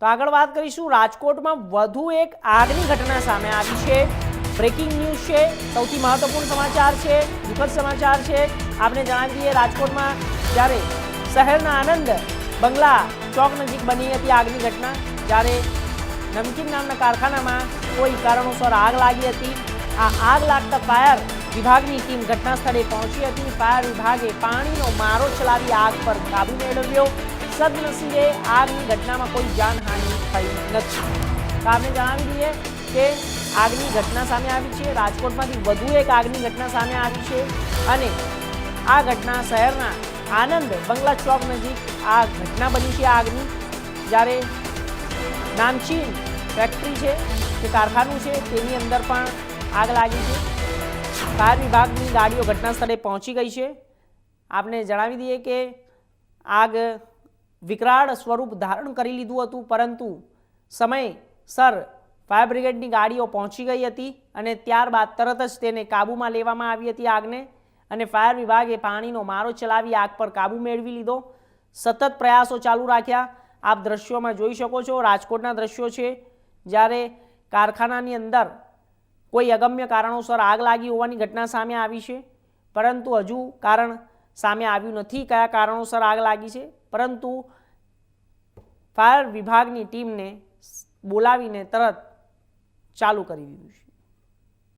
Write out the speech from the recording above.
તો આગળ વાત કરીશું, રાજકોટમાં વધુ એક આગની ઘટના સામે આવી છે. બ્રેકિંગ ન્યૂઝ છે, સૌથી મહત્વપૂર્ણ સમાચાર છે દુઃખદ સમાચાર છે. આપણે જણાવી દઈએ, રાજકોટમાં જ્યારે શહેરના આનંદ બંગલા ચોક નજીક બની હતી આગની ઘટના, જ્યારે નમકીન નામના કારખાનામાં કોઈ કારણોસર આગ લાગી હતી. આ આગ લાગતા ફાયર વિભાગની ટીમ ઘટના સ્થળે પહોંચી હતી. ફાયર વિભાગે પાણીનો મારો ચલાવી આગ પર કાબુ મેળવ્યો. સદનસીબે આગની ઘટનામાં કોઈ જાનહાનિ થઈ નથી. તો આપણે જણાવી દઈએ કે આગની ઘટના સામે આવી છે. રાજકોટમાંથી વધુ એક આગની ઘટના સામે આવી છે અને આ ઘટના શહેરના આનંદ બંગલા ચોક નજીક આ ઘટના બની છે આગની, જ્યારે નામચીન ફેક્ટરી છે કે કારખાનું છે, તેની અંદર પણ આગ લાગી છે. ફાયર વિભાગની ગાડીઓ ઘટના સ્થળે પહોંચી ગઈ છે. આપને જણાવી દઈએ કે આગ વિકરાળ સ્વરૂપ ધારણ કરી લીધું હતું, પરંતુ સમય સર ફાયર બ્રિગેડની ગાડીઓ પહોંચી ગઈ હતી અને ત્યારબાદ તરત જ તેને કાબૂમાં લેવામાં આવી હતી આગને અને ફાયર વિભાગે પાણીનો મારો ચલાવી આગ પર કાબૂ મેળવી લીધો. સતત પ્રયાસો ચાલુ રાખ્યા. આપ દ્રશ્યોમાં જોઈ શકો છો, રાજકોટના દ્રશ્યો છે, જ્યારે કારખાનાની અંદર કોઈ અગમ્ય કારણોસર આગ લાગી હોવાની ઘટના સામે આવી છે. પરંતુ હજુ કારણ સામે આવ્યું નથી. કયા કારણોસર આગ લાગી છે? પરંતુ ફાયર વિભાગની ટીમને બોલાવીને તરત ચાલુ કરી દીધું છે.